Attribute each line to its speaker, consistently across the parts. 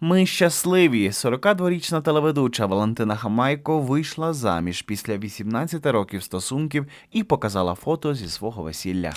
Speaker 1: Ми щасливі. 42-річна телеведуча Валентина Хамайко вийшла заміж після 18 років стосунків і показала фото зі свого весілля.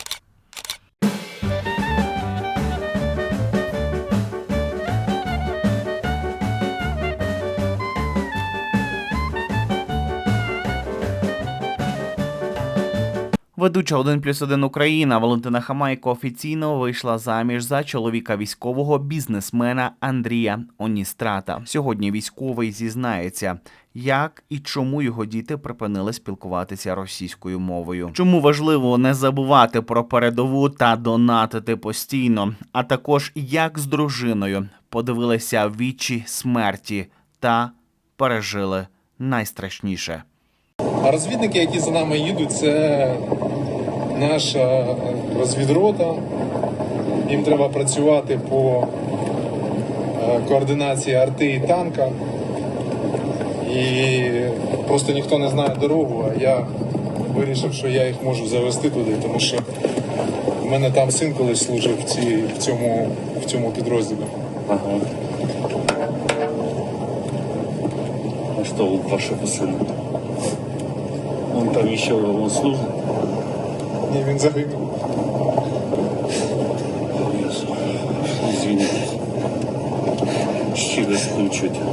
Speaker 1: Ведуча 1 плюс 1 Україна Валентина Хамайко офіційно вийшла заміж за чоловіка військового бізнесмена Андрія Оністрата. Сьогодні військовий зізнається, як і чому його діти припинили спілкуватися російською мовою. Чому важливо не забувати про передову та донатити постійно, а також як з дружиною подивилися вічі смерті та пережили найстрашніше.
Speaker 2: А розвідники, які за нами їдуть, це наша розвідрота. Їм треба працювати по е, координації арти і танка. І просто ніхто не знає дорогу, а я вирішив, що я їх можу завести туди, тому що в мене там син колись служив в, цій, в, цьому, в цьому підрозділі.
Speaker 3: Ага. А что у вашего сына? Он там еще он служит?
Speaker 2: Ні, він загинув.
Speaker 3: Извините. Щиро співчуття.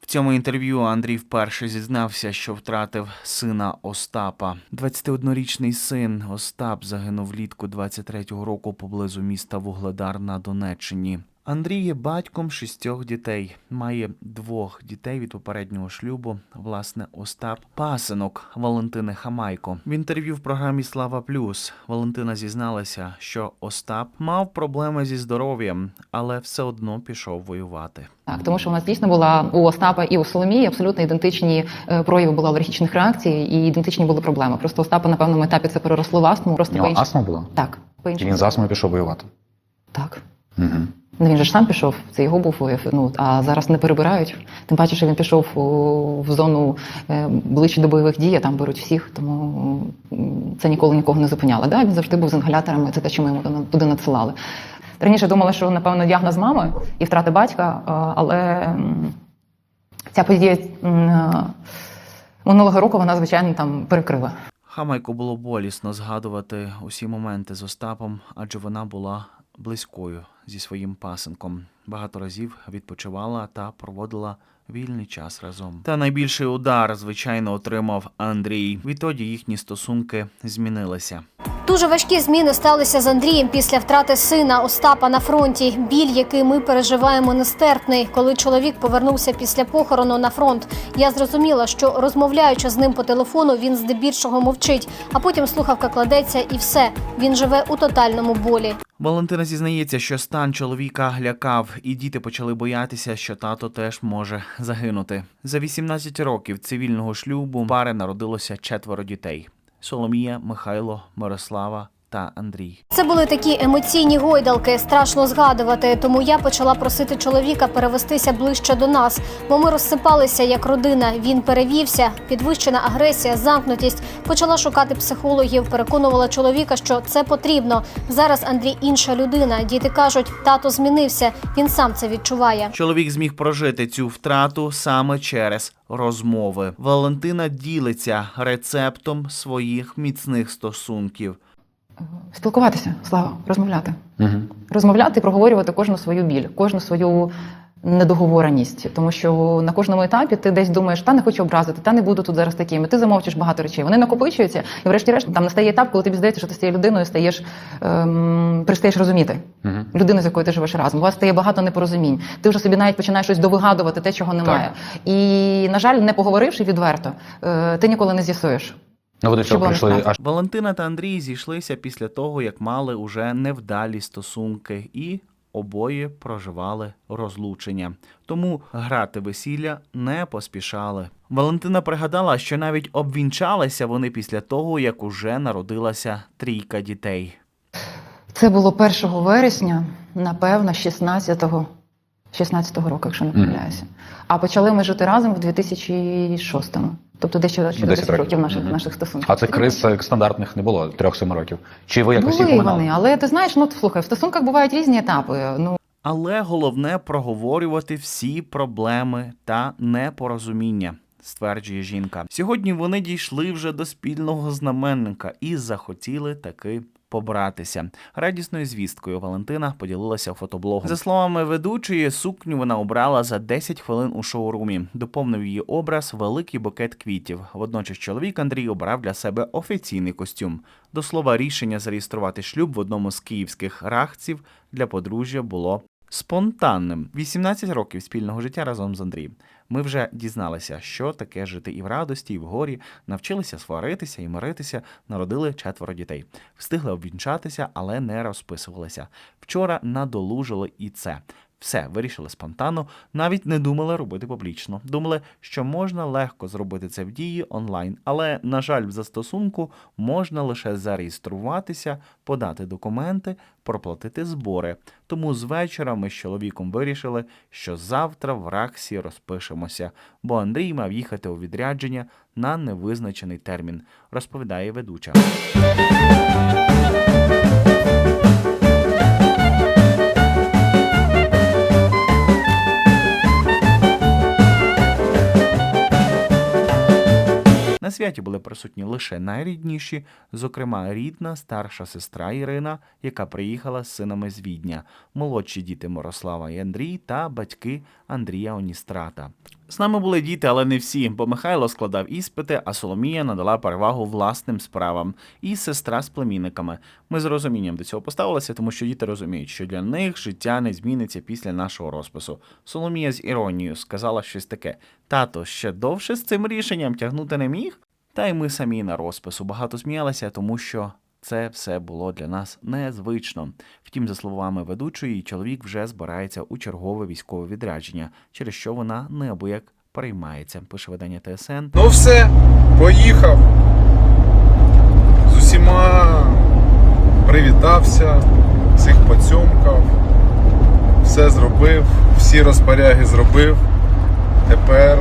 Speaker 1: В цьому інтерв'ю Андрій вперше зізнався, що втратив сина Остапа. 21-річний син Остап загинув влітку 23-го року поблизу міста Вугледар на Донеччині. Андрій є батьком шістьох дітей, має двох дітей від попереднього шлюбу. Власне, Остап пасинок Валентини Хамайко. В інтерв'ю в програмі Слава Плюс Валентина зізналася, що Остап мав проблеми зі здоров'ям, але все одно пішов воювати.
Speaker 4: Так, тому що у нас дійсно була у Остапа і у Соломії абсолютно ідентичні е, прояви були алергічних реакцій і ідентичні були проблеми. Просто Остапа на певному етапі це переросло в астму. Просто
Speaker 5: У нього
Speaker 4: по-іншому.
Speaker 5: астма була?
Speaker 4: Так, по
Speaker 5: І
Speaker 4: іншому.
Speaker 5: він з астмою пішов воювати.
Speaker 4: Так.
Speaker 5: Угу.
Speaker 4: Ну він же ж сам пішов, це його був вияв. Ну а зараз не перебирають. Тим паче, що він пішов в зону е, ближче до бойових дій, а там беруть всіх, тому це ніколи нікого не зупиняло. Да? Він завжди був з інгаляторами, це те, що ми йому туди- надсилали. Раніше думала, що напевно діагноз мами і втрата батька, е, але ця подія е, минулого року вона, звичайно, там перекрила.
Speaker 1: Хамайко було болісно згадувати усі моменти з Остапом, адже вона була близькою зі своїм пасенком. Багато разів відпочивала та проводила вільний час разом. Та найбільший удар, звичайно, отримав Андрій. Відтоді їхні стосунки змінилися.
Speaker 6: Дуже важкі зміни сталися з Андрієм після втрати сина Остапа на фронті. Біль, який ми переживаємо, нестерпний. Коли чоловік повернувся після похорону на фронт, я зрозуміла, що розмовляючи з ним по телефону, він здебільшого мовчить, а потім слухавка кладеться і все. Він живе у тотальному болі.
Speaker 1: Валентина зізнається, що стан чоловіка лякав, і діти почали боятися, що тато теж може загинути. За 18 років цивільного шлюбу пари народилося четверо дітей: Соломія, Михайло, Мирослава та Андрій.
Speaker 6: Це були такі емоційні гойдалки, страшно згадувати. Тому я почала просити чоловіка перевестися ближче до нас, бо ми розсипалися як родина. Він перевівся, підвищена агресія, замкнутість. Почала шукати психологів, переконувала чоловіка, що це потрібно. Зараз Андрій інша людина. Діти кажуть, тато змінився. Він сам це відчуває.
Speaker 1: Чоловік зміг прожити цю втрату саме через розмови. Валентина ділиться рецептом своїх міцних стосунків.
Speaker 4: Спілкуватися, слава, розмовляти.
Speaker 5: Угу.
Speaker 4: розмовляти, проговорювати кожну свою біль, кожну свою недоговореність. Тому що на кожному етапі ти десь думаєш, та не хочу образити, та не буду тут зараз таким. І ти замовчиш багато речей. Вони накопичуються, і врешті-решт там настає етап, коли тобі здається, що ти з цією людиною стаєш ем, перестаєш розуміти
Speaker 5: Угу.
Speaker 4: людину, з якою ти живеш разом. У вас стає багато непорозумінь. Ти вже собі навіть починаєш щось довигадувати, те, чого немає. І на жаль, не поговоривши відверто, е, ти ніколи не з'ясуєш.
Speaker 5: Ну,
Speaker 4: вони
Speaker 5: прийшли аж
Speaker 1: Валентина та Андрій зійшлися після того, як мали уже невдалі стосунки, і обоє проживали розлучення. Тому грати весілля не поспішали. Валентина пригадала, що навіть обвінчалися вони після того, як уже народилася трійка дітей.
Speaker 4: Це було 1 вересня, напевно, 16-го 16-го року, якщо не помиляюся. А почали ми жити разом в 2006-му. Тобто дещо 10,
Speaker 5: 10
Speaker 4: років,
Speaker 5: років.
Speaker 4: наших,
Speaker 5: -hmm.
Speaker 4: наших стосунків.
Speaker 5: А це криз як стандартних не було 3-7 років. Чи ви якось їх
Speaker 4: Були
Speaker 5: оминали?
Speaker 4: вони, але ти знаєш, ну слухай, в стосунках бувають різні етапи. Ну
Speaker 1: Але головне проговорювати всі проблеми та непорозуміння. Стверджує жінка. Сьогодні вони дійшли вже до спільного знаменника і захотіли таки побратися. Радісною звісткою Валентина поділилася фотоблогом. За словами ведучої, сукню вона обрала за 10 хвилин у шоурумі. Доповнив її образ великий букет квітів. Водночас чоловік Андрій обрав для себе офіційний костюм. До слова, рішення зареєструвати шлюб в одному з київських рахців для подружжя було спонтанним. 18 років спільного життя разом з Андрієм. Ми вже дізналися, що таке жити і в радості, і в горі, навчилися сваритися і миритися, народили четверо дітей. Встигли обвінчатися, але не розписувалися. Вчора надолужили і це. Все вирішили спонтанно, навіть не думали робити публічно. Думали, що можна легко зробити це в дії онлайн, але, на жаль, в застосунку можна лише зареєструватися, подати документи, проплатити збори. Тому з вечора ми з чоловіком вирішили, що завтра в Раксі розпишемося, бо Андрій мав їхати у відрядження на невизначений термін, розповідає ведуча. Святі були присутні лише найрідніші, зокрема рідна старша сестра Ірина, яка приїхала з синами з Відня, молодші діти Мирослава і Андрій та батьки Андрія Оністрата. З нами були діти, але не всі, бо Михайло складав іспити, а Соломія надала перевагу власним справам і сестра з племінниками. Ми з розумінням до цього поставилися, тому що діти розуміють, що для них життя не зміниться після нашого розпису. Соломія з іронією сказала щось таке: тато ще довше з цим рішенням тягнути не міг. Та й ми самі на розпису багато сміялися, тому що це все було для нас незвично. Втім, за словами ведучої, чоловік вже збирається у чергове військове відрядження, через що вона неабияк переймається. Пише видання ТСН.
Speaker 2: Ну все, поїхав. З усіма привітався, всіх поцьомкав, все зробив, всі розпоряги зробив. Тепер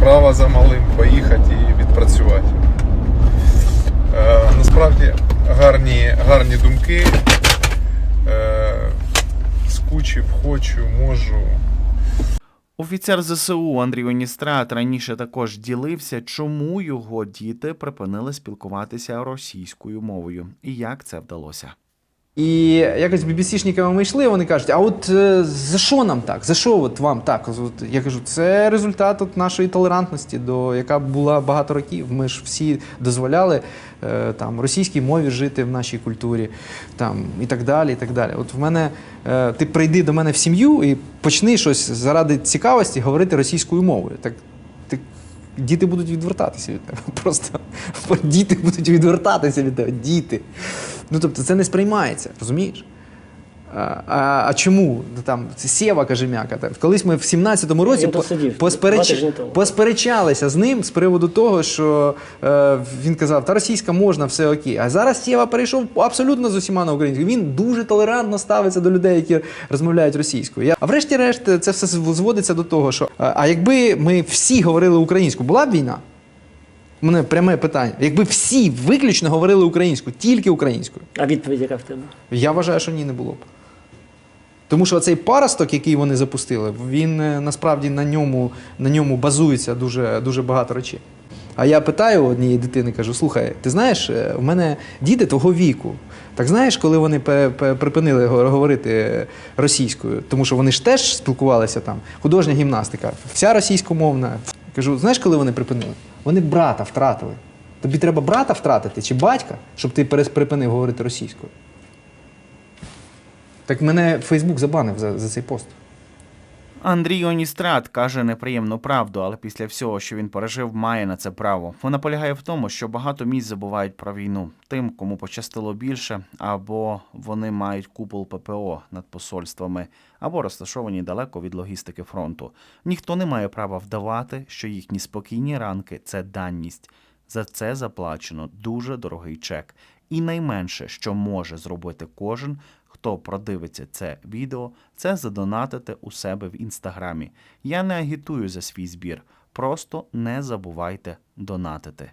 Speaker 2: справа за малим поїхати і відпрацювати. Е, насправді гарні, гарні думки. Е, скучив, хочу, можу.
Speaker 1: Офіцер ЗСУ Андрій Оністрат раніше також ділився, чому його діти припинили спілкуватися російською мовою і як це вдалося.
Speaker 7: І якось BBC-шниками ми йшли, вони кажуть, а от е, за що нам так? За що от вам так? От, я кажу, це результат от нашої толерантності, до, яка була багато років. Ми ж всі дозволяли е, там, російській мові жити в нашій культурі там, і так далі. і так далі. От в мене, е, ти прийди до мене в сім'ю і почни щось заради цікавості говорити російською мовою. Так, діти будуть відвертатися від тебе. Просто діти будуть відвертатися від тебе. Діти. Ну тобто це не сприймається, розумієш? А, а, а чому? Ну, Там Сєва Кажемяка. Там. Колись ми в 17-му році по- поспереч- посперечалися з ним з приводу того, що е, він казав, та російська можна, все окей. А зараз Сєва перейшов абсолютно з усіма на українську. Він дуже толерантно ставиться до людей, які розмовляють російською. Я- А врешті-решт це все зводиться до того, що а, а якби ми всі говорили українською, була б війна? У мене пряме питання. Якби всі виключно говорили українською, тільки українською.
Speaker 8: А відповідь яка в тебе?
Speaker 7: Я вважаю, що ні, не було б. Тому що цей паросток, який вони запустили, він е, насправді на ньому, на ньому базується дуже, дуже багато речей. А я питаю однієї дитини, кажу: слухай, ти знаєш, е, в мене діти твого віку. Так знаєш, коли вони припинили говорити російською, тому що вони ж теж спілкувалися там, художня гімнастика, вся російськомовна. Кажу, знаєш, коли вони припинили? Вони брата втратили. Тобі треба брата втратити чи батька, щоб ти припинив говорити російською. Так мене Фейсбук забанив за, за цей пост.
Speaker 1: Андрій Оністрат каже неприємну правду, але після всього, що він пережив, має на це право. Вона полягає в тому, що багато місць забувають про війну. Тим, кому пощастило більше, або вони мають купол ППО над посольствами, або розташовані далеко від логістики фронту. Ніхто не має права вдавати, що їхні спокійні ранки це данність. За це заплачено дуже дорогий чек. І найменше, що може зробити кожен, хто продивиться це відео, це задонатити у себе в інстаграмі. Я не агітую за свій збір. Просто не забувайте донатити.